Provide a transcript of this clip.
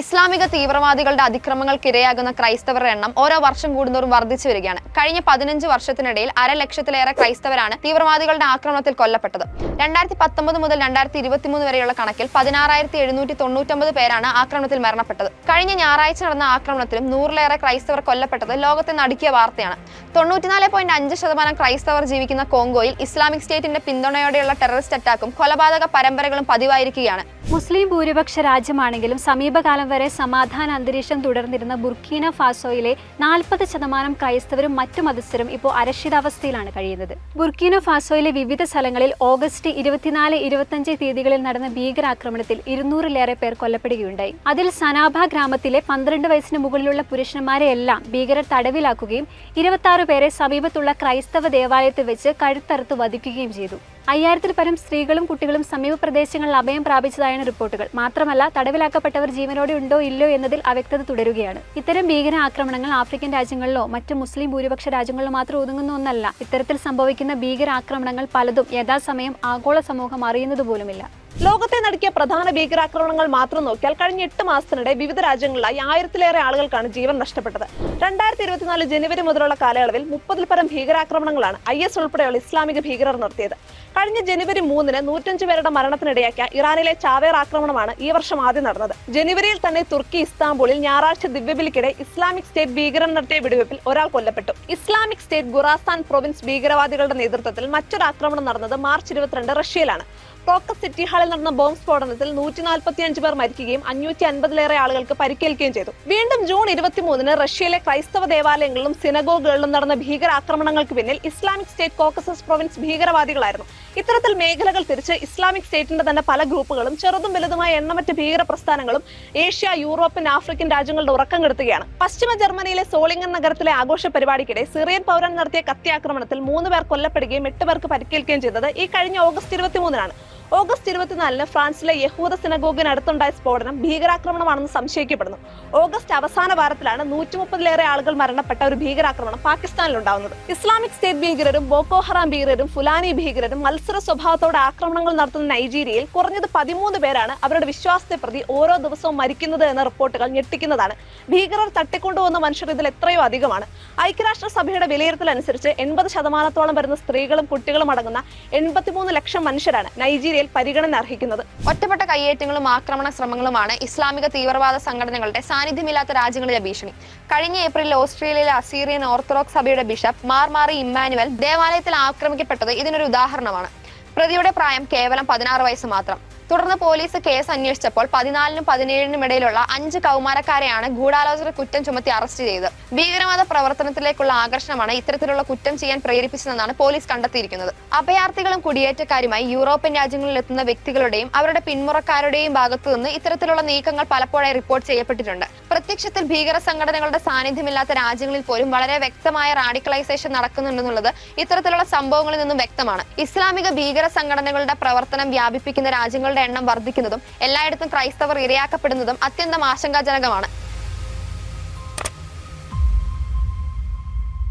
ഇസ്ലാമിക തീവ്രവാദികളുടെ അതിക്രമങ്ങൾക്കിരയാകുന്ന ക്രൈസ്തവരുടെ എണ്ണം ഓരോ വർഷം കൂടുന്തോറും വർദ്ധിച്ചു വരികയാണ്. കഴിഞ്ഞ പതിനഞ്ച് വർഷത്തിനിടയിൽ അരലക്ഷത്തിലേറെ ക്രൈസ്തവരാണ് തീവ്രവാദികളുടെ ആക്രമണത്തിൽ കൊല്ലപ്പെട്ടത്. രണ്ടായിരത്തി പത്തൊമ്പത് മുതൽ രണ്ടായിരത്തി ഇരുപത്തിമൂന്ന് വരെയുള്ള കണക്കിൽ പതിനാറായിരത്തി എഴുന്നൂറ്റി തൊണ്ണൂറ്റൊമ്പത് പേരാണ് ആക്രമണത്തിൽ മരണപ്പെട്ടത്. കഴിഞ്ഞ ഞായറാഴ്ച നടന്ന ആക്രമണത്തിലും നൂറിലേറെ ക്രൈസ്തവർ കൊല്ലപ്പെട്ടത് ലോകത്തെ നടുക്കിയ വാർത്തയാണ്. തൊണ്ണൂറ്റിനാല് പോയിന്റ് അഞ്ച് ശതമാനം ക്രൈസ്തവർ ജീവിക്കുന്ന കോങ്കോയിൽ ഇസ്ലാമിക് സ്റ്റേറ്റിന്റെ പിന്തുണയോടെയുള്ള ടെററിസ്റ്റ് അറ്റാക്കും കൊലപാതക പരമ്പരകളും പതിവായിരിക്കുകയാണ്. മുസ്ലിം ഭൂരിപക്ഷ രാജ്യമാണെങ്കിലും സമീപകാലം വരെ സമാധാന അന്തരീക്ഷം തുടർന്നിരുന്ന ബുർക്കീന ഫാസോയിലെ നാൽപ്പത് ശതമാനം ക്രൈസ്തവരും മറ്റു മതസ്ഥരും ഇപ്പോൾ അരക്ഷിതാവസ്ഥയിലാണ് കഴിയുന്നത്. ബുർക്കീന ഫാസോയിലെ വിവിധ സ്ഥലങ്ങളിൽ ഓഗസ്റ്റ് ഇരുപത്തിനാല് ഇരുപത്തിയഞ്ച് തീയതികളിൽ നടന്ന ഭീകരാക്രമണത്തിൽ ഇരുന്നൂറിലേറെ പേർ കൊല്ലപ്പെടുകയുണ്ടായി. അതിൽ സനാഭ ഗ്രാമത്തിലെ പന്ത്രണ്ട് വയസ്സിന് മുകളിലുള്ള പുരുഷന്മാരെയെല്ലാം ഭീകരർ തടവിലാക്കുകയും ഇരുപത്തി പേരെ സമീപത്തുള്ള ക്രൈസ്തവ ദേവാലയത്തിൽ വെച്ച് കഴുത്തറുത്ത് വധിക്കുകയും ചെയ്തു. അയ്യായിരത്തിൽ പരം സ്ത്രീകളും കുട്ടികളും സമീപ പ്രദേശങ്ങളിൽ അഭയം പ്രാപിച്ചതായാണ് റിപ്പോർട്ടുകൾ. മാത്രമല്ല തടവിലാക്കപ്പെട്ടവർ ജീവനോടെ ഉണ്ടോ ഇല്ലയോ എന്നതിൽ അവ്യക്തത തുടരുകയാണ്. ഇത്തരം ഭീകര ആക്രമണങ്ങൾ ആഫ്രിക്കൻ രാജ്യങ്ങളിലോ മറ്റ് മുസ്ലിം ഭൂരിപക്ഷ രാജ്യങ്ങളിലോ മാത്രം ഒതുങ്ങുന്ന ഒന്നല്ല. ഇത്തരത്തിൽ സംഭവിക്കുന്ന ഭീകര ആക്രമണങ്ങൾ പലതും യഥാസമയം ആഗോള സമൂഹം അറിയുന്നത് പോലുമില്ല. ലോകത്തെ നടക്കിയ പ്രധാന ഭീകരാക്രമണങ്ങൾ മാത്രം നോക്കിയാൽ കഴിഞ്ഞ എട്ട് മാസത്തിനിടെ വിവിധ രാജ്യങ്ങളിലായി ആയിരത്തിലേറെ ആളുകൾക്കാണ് ജീവൻ നഷ്ടപ്പെട്ടത്. രണ്ടായിരത്തി ഇരുപത്തിനാല് ജനുവരി മുതലുള്ള കാലയളവിൽ മുപ്പതിൽ പരം ഭീകരാക്രമണങ്ങളാണ് ഐ എസ് ഉൾപ്പെടെയുള്ള ഇസ്ലാമിക ഭീകരർ നടത്തിയത്. കഴിഞ്ഞ ജനുവരി മൂന്നിന് നൂറ്റഞ്ച് പേരുടെ മരണത്തിനിടയാക്കിയ ഇറാനിലെ ചാവേർ ആക്രമണമാണ് ഈ വർഷം ആദ്യം നടന്നത്. ജനുവരിയിൽ തന്നെ തുർക്കി ഇസ്താംബൂളിൽ ഞായറാഴ്ച ദിവ്യബലിക്കിടെ ഇസ്ലാമിക് സ്റ്റേറ്റ് ഭീകരർ നടത്തിയ വെടിവെപ്പിൽ ഒരാൾ കൊല്ലപ്പെട്ടു. ഇസ്ലാമിക് സ്റ്റേറ്റ് ഗുറാസ്ഥാൻ പ്രൊവിൻസ് ഭീകരവാദികളുടെ നേതൃത്വത്തിൽ മറ്റൊരു ആക്രമണം നടന്നത് മാർച്ച് ഇരുപത്തിരണ്ട് റഷ്യയിലാണ്. കോക്കസ് സിറ്റി ഹാളിൽ നടന്ന ബോംബ് സ്ഫോടനത്തിൽ നൂറ്റി നാൽപ്പത്തി അഞ്ച് പേർ മരിക്കുകയും അഞ്ഞൂറ്റി അൻപതിലേറെ ആളുകൾക്ക് പരിക്കേൽക്കുകയും ചെയ്തു. വീണ്ടും ജൂൺ ഇരുപത്തിമൂന്നിന് റഷ്യയിലെ ക്രൈസ്തവ ദേവാലയങ്ങളിലും സിനഗോഗുകളിലും നടന്ന ഭീകരാക്രമണങ്ങൾക്ക് പിന്നിൽ ഇസ്ലാമിക് സ്റ്റേറ്റ് കോക്കസസ് പ്രൊവിൻസ് ഭീകരവാദികളായിരുന്നു. ഇത്തരത്തിൽ മേഖലകൾ തിരിച്ച് ഇസ്ലാമിക് സ്റ്റേറ്റിന്റെ തന്നെ പല ഗ്രൂപ്പുകളും ചെറുതും വലുതുമായ എണ്ണമറ്റ ഭീകര പ്രസ്ഥാനങ്ങളും ഏഷ്യ യൂറോപ്യൻ ആഫ്രിക്കൻ രാജ്യങ്ങളുടെ ഉറക്കം കെടുത്തുകയാണ്. പശ്ചിമ ജർമ്മനിയിലെ സോളിംഗൻ നഗരത്തിലെ ആഘോഷ പരിപാടിക്കിടെ സിറിയൻ പൗരൻ നടത്തിയ കത്തിയാക്രമണത്തിൽ മൂന്ന് പേർ കൊല്ലപ്പെടുകയും എട്ട് പേർക്ക് പരിക്കേൽക്കുകയും ചെയ്തത് ഈ കഴിഞ്ഞ ഓഗസ്റ്റ് ഇരുപത്തിമൂന്നിനാണ്. ഓഗസ്റ്റ് ഇരുപത്തിനാലിന് ഫ്രാൻസിലെ യഹൂദ സിനഗോഗിനടുത്തുണ്ടായ സ്ഫോടനം ഭീകരാക്രമണമാണെന്ന് സംശയിക്കപ്പെടുന്നു. ഓഗസ്റ്റ് അവസാന വാരത്തിലാണ് നൂറ്റി മുപ്പതിലേറെ ആളുകൾ മരണപ്പെട്ട ഒരു ഭീകരാക്രമണം പാകിസ്ഥാനിൽ ഉണ്ടാകുന്നത് ഇസ്ലാമിക് സ്റ്റേറ്റ് ഭീകരരും ബോക്കോ ഹറാം ഭീകരരും ഫുലാനി ഭീകരരും മത്സര സ്വഭാവത്തോടെ ആക്രമണങ്ങൾ നടത്തുന്ന നൈജീരിയയിൽ കുറഞ്ഞത് പതിമൂന്ന് പേരാണ് അവരുടെ വിശ്വാസത്തെ പ്രതി ഓരോ ദിവസവും മരിക്കുന്നത് എന്ന റിപ്പോർട്ടുകൾ ഞെട്ടിക്കുന്നതാണ്. ഭീകരർ തട്ടിക്കൊണ്ടുവന്ന മനുഷ്യർ ഇതിൽ എത്രയോ അധികമാണ്. ഐക്യരാഷ്ട്രസഭയുടെ വിലയിരുത്തൽ അനുസരിച്ച് എൺപത് ശതമാനത്തോളം വരുന്ന സ്ത്രീകളും കുട്ടികളും അടങ്ങുന്ന എൺപത്തിമൂന്ന് ലക്ഷം മനുഷ്യരാണ് നൈജീരിയയിൽ പരിഗണന അർഹിക്കുന്നത്. ഒറ്റപ്പെട്ട കയ്യേറ്റങ്ങളും ആക്രമണ ശ്രമങ്ങളുമാണ് ഇസ്ലാമിക തീവ്രവാദ സംഘടനകളുടെ സാന്നിധ്യമില്ലാത്ത രാജ്യങ്ങളിലെ ഭീഷണി. കഴിഞ്ഞ ഏപ്രിലിൽ ഓസ്ട്രേലിയയിലെ അസീറിയൻ ഓർത്തഡോക്സ് സഭയുടെ ബിഷപ്പ് മാർമാറി ഇമ്മാനുവൽ ദേവാലയത്തിൽ ആക്രമിക്കപ്പെട്ടത് ഇതിനൊരു ഉദാഹരണമാണ്. പ്രതിയുടെ പ്രായം കേവലം പതിനാറ് വയസ്സ് മാത്രം. തുടർന്ന് പോലീസ് കേസ് അന്വേഷിച്ചപ്പോൾ പതിനാലിനും പതിനേഴിനും ഇടയിലുള്ള അഞ്ച് കൗമാരക്കാരെയാണ് ഗൂഢാലോചന കുറ്റം ചുമത്തി അറസ്റ്റ് ചെയ്തത്. ഭീകരവാദ പ്രവർത്തനത്തിലേക്കുള്ള ആകർഷണമാണ് ഇത്തരത്തിലുള്ള കുറ്റം ചെയ്യാൻ പ്രേരിപ്പിച്ചതെന്നാണ് പോലീസ് കണ്ടെത്തിയിരിക്കുന്നത്. അഭയാർത്ഥികളും കുടിയേറ്റക്കാരുമായി യൂറോപ്യൻ രാജ്യങ്ങളിൽ എത്തുന്ന വ്യക്തികളുടെയും അവരുടെ പിന്മുറക്കാരുടെയും ഭാഗത്തു നിന്ന് ഇത്തരത്തിലുള്ള നീക്കങ്ങൾ പലപ്പോഴായി റിപ്പോർട്ട് ചെയ്യപ്പെട്ടിട്ടുണ്ട്. പ്രത്യക്ഷത്തിൽ ഭീകര സംഘടനകളുടെ സാന്നിധ്യമില്ലാത്ത രാജ്യങ്ങളിൽ പോലും വളരെ വ്യക്തമായ റാഡിക്കലൈസേഷൻ നടക്കുന്നുണ്ടെന്നുള്ളത് ഇത്തരത്തിലുള്ള സംഭവങ്ങളിൽ നിന്നും വ്യക്തമാണ്. ഇസ്ലാമിക ഭീകര സംഘടനകളുടെ പ്രവർത്തനം വ്യാപിപ്പിക്കുന്ന രാജ്യങ്ങളുടെ എണ്ണം വർദ്ധിക്കുന്നതും എല്ലായിടത്തും ക്രൈസ്തവർ ഇരയാക്കപ്പെടുന്നതും അത്യന്തം ആശങ്കാജനകമാണ്.